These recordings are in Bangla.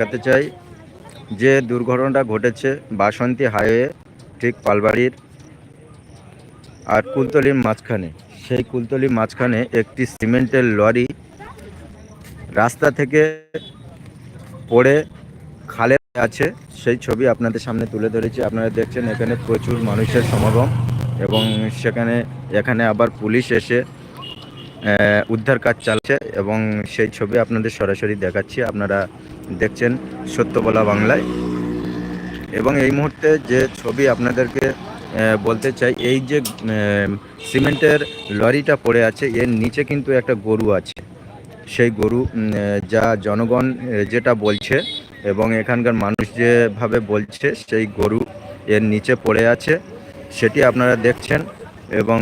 দেখাতে চাই যে দুর্ঘটনাটা ঘটেছে বাসন্তী হাইওয়ে ঠিক পালবাড়ির আর কুলতলির মাঝখানে। সেই কুলতলির মাঝখানে একটি সিমেন্টের লরি রাস্তা থেকে পড়ে খালে আছে। সেই ছবি আপনাদের সামনে তুলে ধরেছি। আপনারা দেখছেন এখানে প্রচুর মানুষের সমাগম এবং সেখানে, এখানে আবার পুলিশ এসে উদ্ধার কাজ চালছে এবং সেই ছবি আপনাদের সরাসরি দেখাচ্ছি। আপনারা দেখছেন সত্য বলা বাংলায়। এবং এই মুহূর্তে যে ছবি আপনাদেরকে বলতে চাই, এই যে সিমেন্টের লরিটা পড়ে আছে, এর নিচে কিন্তু একটা গরু আছে। সেই গরু যা জনগণ যেটা বলছে এবং এখানকার মানুষ যেভাবে বলছে, সেই গরু এর নিচে পড়ে আছে। সেটি আপনারা দেখছেন এবং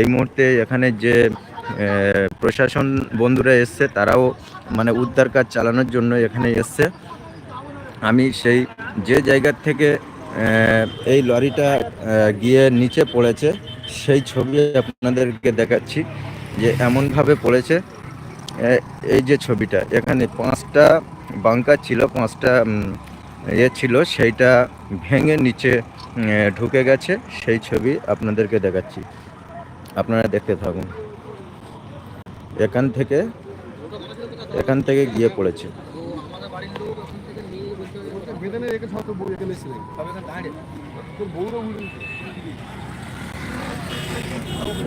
এই মুহূর্তে এখানে যে প্রশাসন বন্ধুরা এসছে, তারাও মানে উদ্ধার কাজ চালানোর জন্য এখানে এসছে। আমি সেই যে জায়গার থেকে এই লরিটা গিয়ে নিচে পড়েছে, সেই ছবি আপনাদেরকে দেখাচ্ছি যে এমনভাবে পড়েছে। এই যে ছবিটা, এখানে পাঁচটা বাঙ্কার ছিল, পাঁচটা এ ছিল, সেইটা ভেঙে নিচে ঢুকে গেছে, সেই ছবি আপনাদেরকে দেখাচ্ছি। আপনারা দেখতে থাকুন। এখান থেকে এখান থেকে গিয়ে পড়েছে।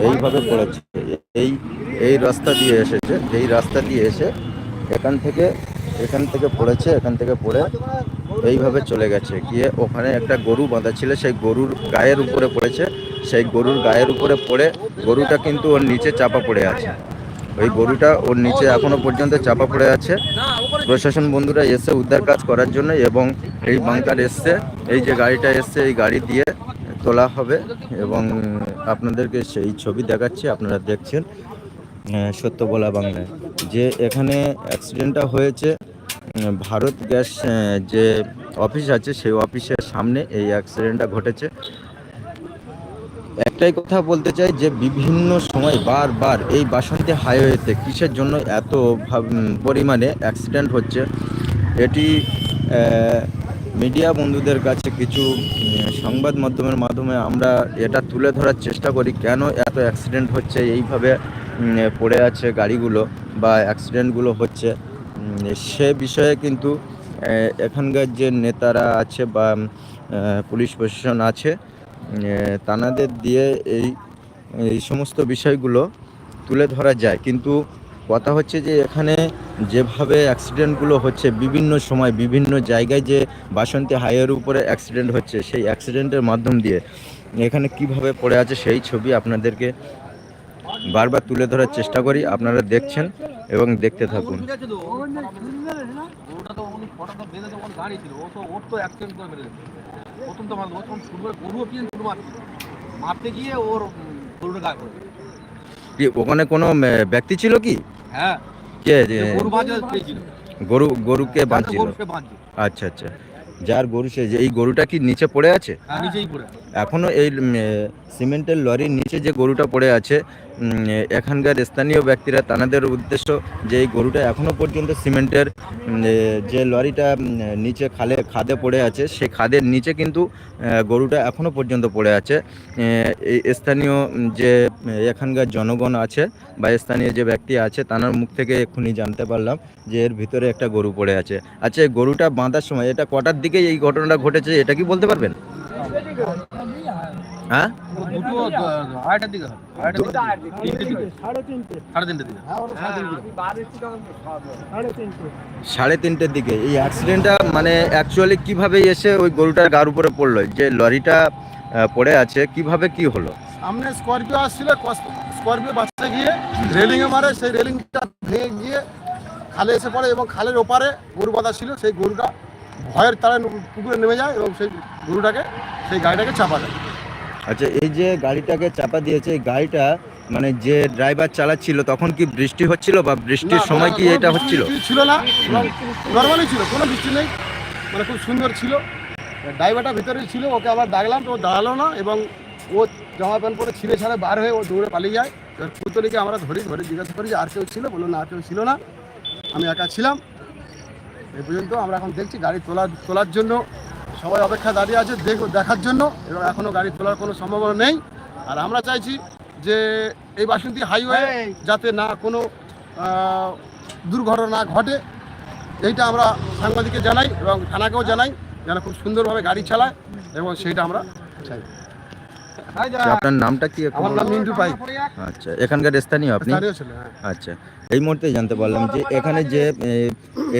এইভাবে পড়েছে। এই এই রাস্তা দিয়ে এসেছে, এই রাস্তা দিয়ে এসে এখান থেকে এখান থেকে পড়েছে, এখান থেকে পড়ে এইভাবে চলে গেছে। গিয়ে ওখানে একটা গরু বাঁধা ছিল, সেই গরুর গায়ের উপরে পড়েছে। সেই গরুর গায়ের উপরে পড়ে গরুটা কিন্তু ওর নিচে চাপা পড়ে আছে। ওই গরুটা ওর নিচে এখনও পর্যন্ত চাপা পড়ে আছে। প্রশাসন বন্ধুরা এসে উদ্ধার কাজ করার জন্য এবং এই বাংকার এসছে। এই যে গাড়িটা এসছে, এই গাড়ি দিয়ে তোলা হবে এবং আপনাদেরকে সেই ছবি দেখাচ্ছি, আপনারা দেখছেন সত্য বলা বাংলায়। যে এখানে অ্যাক্সিডেন্টটা হয়েছে ভারত গ্যাস যে অফিস আছে, সেই অফিসের সামনে এই অ্যাক্সিডেন্টটা ঘটেছে। একটাই কথা বলতে চাই যে বিভিন্ন সময় বারবার এই বাসন্তী হাইওয়েতে কিসের জন্য এত পরিমাণে অ্যাক্সিডেন্ট হচ্ছে। এটি মিডিয়া বন্ধুদের কাছে কিছু সংবাদ মাধ্যমের মাধ্যমে আমরা এটা তুলে ধরার চেষ্টা করি, কেন এত অ্যাক্সিডেন্ট হচ্ছে, এইভাবে পড়ে আছে গাড়িগুলো বা অ্যাক্সিডেন্টগুলো হচ্ছে। সে বিষয়ে কিন্তু এখানকার যে নেতারা আছে বা পুলিশ প্রশাসন আছে তানাদের দিয়ে এই এই সমস্ত বিষয়গুলো তুলে ধরা যায়। কিন্তু কথা হচ্ছে যে এখানে যেভাবে অ্যাক্সিডেন্টগুলো হচ্ছে, বিভিন্ন সময় বিভিন্ন জায়গায় যে বাসন্তী হাইওয়ের উপরে অ্যাক্সিডেন্ট হচ্ছে, সেই অ্যাক্সিডেন্টের মাধ্যম দিয়ে এখানে কীভাবে পড়ে আছে সেই ছবি আপনাদেরকে বারবার তুলে ধরার চেষ্টা করি। আপনারা দেখছেন এবং দেখতে থাকুন। প্রথম তো মারলো তখন শুরু করে গরুও পিছন শুরু মারছিল মারতে গিয়ে ওর গরুটা গায়ে পড়ে কি ওখানে কোনো ব্যক্তি ছিল কি? হ্যাঁ। কে যে গরু বাঁধে পেয়েছিল গরু গরুকে বাঁধছিল? আচ্ছা আচ্ছা। যার গরু সে যে এই গরুটা কি নিচে পড়ে আছে? হ্যাঁ এখনও এই সিমেন্টের লরির নিচে যে গরুটা পড়ে আছে এখানকার স্থানীয় ব্যক্তিরা তাদের উদ্দেশ্য যে এই গরুটা এখনও পর্যন্ত সিমেন্টের যে লরিটা নিচে খালে, খাদে পড়ে আছে সেই খাদের নিচে কিন্তু গরুটা এখনও পর্যন্ত পড়ে আছে। এই স্থানীয় যে এখানকার জনগণ আছে বা স্থানীয় যে ব্যক্তি আছে তার মুখ থেকে এক্ষুনি জানতে পারলাম যে এর ভিতরে একটা গরু পড়ে আছে। আচ্ছা এই গরুটা বাঁধার সময় এটা কটার দিকে এই ঘটনাটা ঘটেছে, এটা কি বলতে পারবেন? হ্যাঁ? দুটো আড়াইটার দিকে হবে। আড়াইটার দিকে তিনটের দিকে সাড়ে তিনটের দিকে। এই অ্যাক্সিডেন্টটা মানে অ্যাকচুয়ালি কীভাবে এসে ওই গরুটার গার উপরে পড়ল? যে লরিটা পড়ে আছে কীভাবে কি হলো? সামনে স্করপিও আসছিল স্করপিও বাচ্চা গিয়ে রেলিংয়ে মারে সেই রেলিংটা ভেঙে গিয়ে খালে এসে পড়ে এবং খালের ওপারে গরু বাঁধা ছিল। সেই গরুটা ভয়ের তারা পুকুরে নেমে যায় এবং সেই গরুটাকে সেই গাড়িটাকে চাপা দেয়। আচ্ছা এই যে গাড়িটাকে চাপা দিয়েছে এই গাড়িটা মানে যে ড্রাইভার চালাচ্ছিল তখন কি বৃষ্টি হচ্ছিল বা বৃষ্টির সময় কি এটা হচ্ছিল? ছিল না। নর্মালি ছিল কোনো বৃষ্টি নেই। মানে খুব সুন্দর ছিল। ড্রাইভারটা ভিতরেই ছিল ওকে আবার ডাকলাম তো ও দাঁড়াল না এবং ও জামা প্যান্ট পরে ছিঁড়ে ছাড়ে বার হয়ে ও দৌড়ে পালিয়ে যায়। এবার পুতলিকে আমরা ধরি ধরে জিজ্ঞাসা করি যে আর কেউ ছিল? বলল না আর কেউ ছিল না। আমি একা ছিলাম। এই পর্যন্ত আমরা এখন দেখছি গাড়ি তোলার তোলার জন্য সবাই অপেক্ষা দাঁড়িয়ে আছে দেখ- দেখার জন্য। এবং এখনও গাড়ি তোলার কোনো সম্ভাবনা নেই। আর আমরা চাইছি যে এই বাসন্তী হাইওয়ে যাতে না কোনো দুর্ঘটনা ঘটে। এইটা আমরা সাংবাদিককে জানাই এবং থানাকেও জানাই যেন খুব সুন্দরভাবে গাড়ি চালায় এবং সেইটা আমরা চাই। আপনার নামটা কি আমার নাম মিন্টু পাই আচ্ছা এখানকার স্থানীয় আপনি? হ্যাঁ। আচ্ছা এই মুহূর্তে জানতে পারলাম যে এখানে যে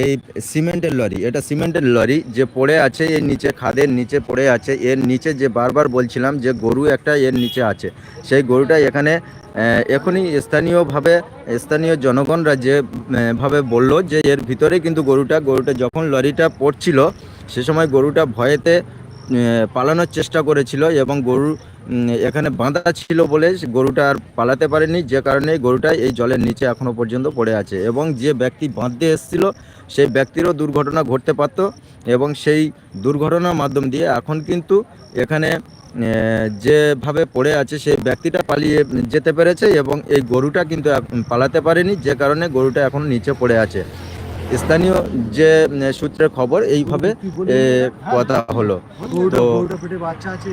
এই সিমেন্টের লরি এটা সিমেন্টের লরি যে পড়ে আছে এর নিচে খাদের নিচে পড়ে আছে এর নিচে যে বারবার বলছিলাম যে গরু একটা এর নিচে আছে সেই গরুটা এখানে এখনই স্থানীয়ভাবে স্থানীয় জনগণরা যে ভাবে বলল যে এর ভিতরে কিন্তু গরুটা গরুটা যখন লরিটা পড়ছিল সে সময় গরুটা ভয়েতে পালানোর চেষ্টা করেছিল এবং গরু এখানে বাঁধা ছিল বলে গরুটা আর পালাতে পারেনি। যে কারণে গরুটা এই জলের নিচে এখনও পর্যন্ত পড়ে আছে এবং যে ব্যক্তি বাঁধতে এসেছিল, সেই ব্যক্তিরও দুর্ঘটনা ঘটতে পারত এবং সেই দুর্ঘটনার মাধ্যম দিয়ে এখন কিন্তু এখানে যেভাবে পড়ে আছে সেই ব্যক্তিটা পালিয়ে যেতে পেরেছে এবং এই গরুটা কিন্তু পালাতে পারেনি। যে কারণে গরুটা এখন নিচে পড়ে আছে। স্থানীয় যে সূত্রের খবর এইভাবে কথা হলো। তো বাচ্চা আছে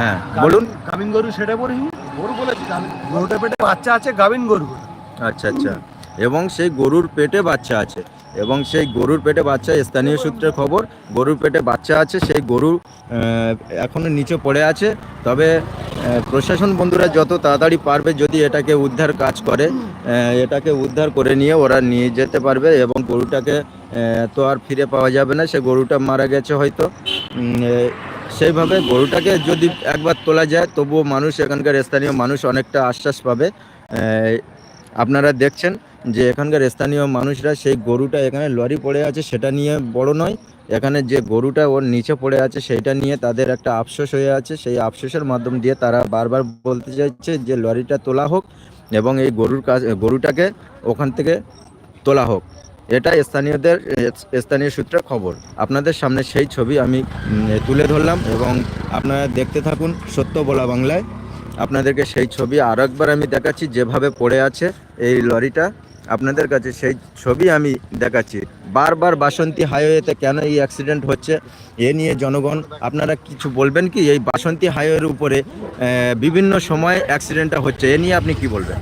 হ্যাঁ বলুন। গাভিন গরু সেটা বলি গরু বলেছি গরুটা পেটে বাচ্চা আছে গাভিন গরু আচ্ছা আচ্ছা। এবং সেই গরুর পেটে বাচ্চা আছে। এবং সেই গরুর পেটে বাচ্চা স্থানীয় সূত্রে খবর গরুর পেটে বাচ্চা আছে সেই গরু এখনও নিচে পড়ে আছে। তবে প্রশাসন বন্ধুরা যত তাড়াতাড়ি পারবে যদি এটাকে উদ্ধার কাজ করে এটাকে উদ্ধার করে নিয়ে ওরা নিয়ে যেতে পারবে এবং গরুটাকে তো আর ফিরে পাওয়া যাবে না। সে গরুটা মারা গেছে হয়তো। সেইভাবে গরুটাকে যদি একবার তোলা যায়, তবুও মানুষ, এখানকার স্থানীয় মানুষ অনেকটা আশ্বাস পাবে। আপনারা দেখছেন। যে এখানকার স্থানীয় মানুষরা সেই গরুটা এখানে লরি পড়ে আছে, সেটা নিয়ে বড় নয়। এখানে যে গরুটা ওর নিচে পড়ে আছে সেটা নিয়ে তাদের একটা আফসোস হয়ে আছে। সেই আফসোসের মাধ্যম দিয়ে তারা বারবার বলতে চাইছে যে লরিটা তোলা হোক এবং এই গরুর কাজ গরুটাকে ওখান থেকে তোলা হোক। এটা স্থানীয়দের, স্থানীয় সূত্রে খবর। আপনাদের সামনে সেই ছবি আমি তুলে ধরলাম এবং আপনারা দেখতে থাকুন সত্য বলা বাংলায়। আপনাদেরকে সেই ছবি আরও একবার আমি দেখাচ্ছি, যেভাবে পড়ে আছে এই লরিটা। আপনাদের কাছে সেই ছবি আমি দেখাচ্ছি। বারবার বাসন্তী হাইওয়েতে কেন এই অ্যাক্সিডেন্ট হচ্ছে, এ নিয়ে জনগণ, আপনারা কিছু বলবেন কি? এই বাসন্তী হাইওয়ের উপরে বিভিন্ন সময় অ্যাক্সিডেন্টটা হচ্ছে, এ নিয়ে আপনি কি বলবেন?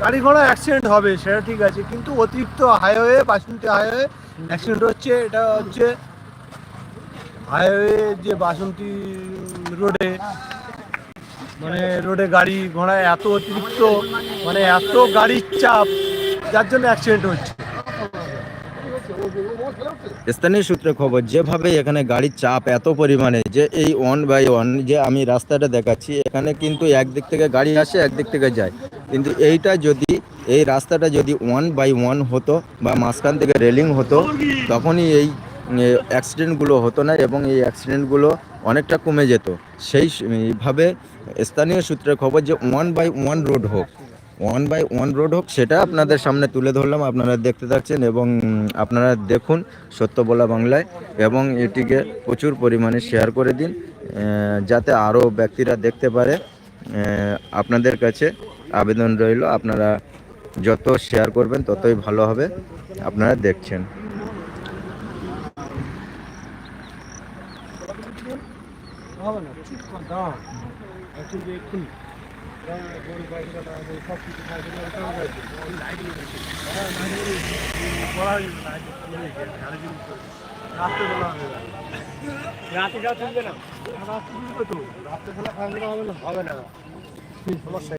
গাড়ি ঘোড়া অ্যাক্সিডেন্ট হবে, সেটা ঠিক আছে, কিন্তু অতিরিক্ত হাইওয়ে, বাসন্তী হাইওয়ে অ্যাক্সিডেন্ট হচ্ছে, এটা হচ্ছে হাইওয়ে যে বাসন্তী রোডে মানে রোডে গাড়ি ঘোড়া এত অতিরিক্ত মানে এত গাড়ির চাপ, যার জন্য অ্যাক্সিডেন্ট হচ্ছে। স্থানীয় সূত্রে খবর, যেভাবে এখানে গাড়ির চাপ এত পরিমাণে, যে এই ওয়ান বাই ওয়ান যে আমি রাস্তাটা দেখাচ্ছি, এখানে কিন্তু একদিক থেকে গাড়ি আসে, একদিক থেকে যায়। কিন্তু এইটা যদি, এই রাস্তাটা যদি ওয়ান বাই ওয়ান হতো বা মাঝখান থেকে রেলিং হতো, তখনই এই অ্যাক্সিডেন্টগুলো হতো না এবং এই অ্যাক্সিডেন্টগুলো অনেকটা কমে যেত। সেই স- ভাবে স্থানীয় সূত্রে খবর যে ওয়ান বাই ওয়ান রোড হোক ওয়ান বাই ওয়ান রোড হোক, সেটা আপনাদের সামনে তুলে ধরলাম। আপনারা দেখতে থাকছেন এবং আপনারা দেখুন সত্য বলা বাংলায় এবং এটিকে প্রচুর পরিমাণে শেয়ার করে দিন যাতে আরও ব্যক্তিরা দেখতে পারে আপনাদের কাছে আবেদন রইল। আপনারা যত শেয়ার করবেন, ততই ভালো হবে। আপনারা দেখছেন হবে না চুপ কর দাঁড়া অ্যাকচুয়ালি এক্ষুনি রাতে যা চলবে না? রাত্রে তো? রাত্রে খেলা খাওয়া হবে না। হবে না। সমস্যা?